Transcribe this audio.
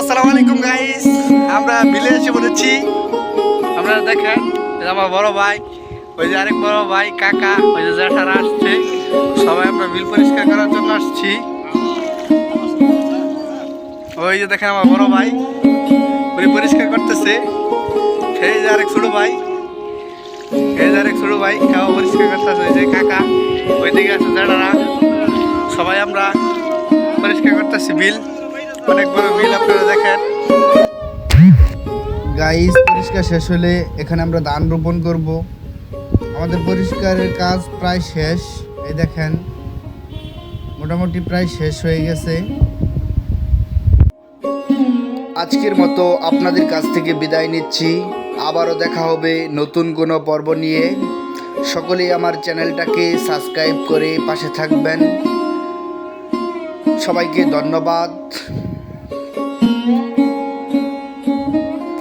আসসালামু আলাইকুম গাইস আমরা বিলে এসে পড়েছি। আপনারা দেখেন আমার বড় ভাই, ওই যে আরেক বড় ভাই, কাকা, ওই যে জ্যাঠারা আসছে। সবাই আমরা বিল পরিষ্কার করার জন্য আসছি। ওই যে দেখেন আমার বড় ভাই, উনি পরিষ্কার করতেছে। এই যে আরেক ছোট ভাই, এই যে আরেক ছোট ভাই খাওয়া পরিষ্কার করতেছে। ওই যে কাকা, ওইদিকে আছে জ্যাঠারা। সবাই আমরা পরিষ্কার করতেছি বিল। অনেক বড় আপনারা দেখেন। গাইস পরিষ্কার শেষ হলে এখানে আমরা ধান রোপণ করব। আমাদের পরিষ্কারের কাজ প্রায় শেষ। এই দেখেন, মোটামুটি প্রায় শেষ হয়ে গেছে। আজকের মতো আপনাদের কাছ থেকে বিদায় নিচ্ছি। আবারও দেখা হবে নতুন কোনো পর্ব নিয়ে। সকলেই আমার চ্যানেলটাকে সাবস্ক্রাইব করে পাশে থাকবেন। সবাইকে ধন্যবাদ।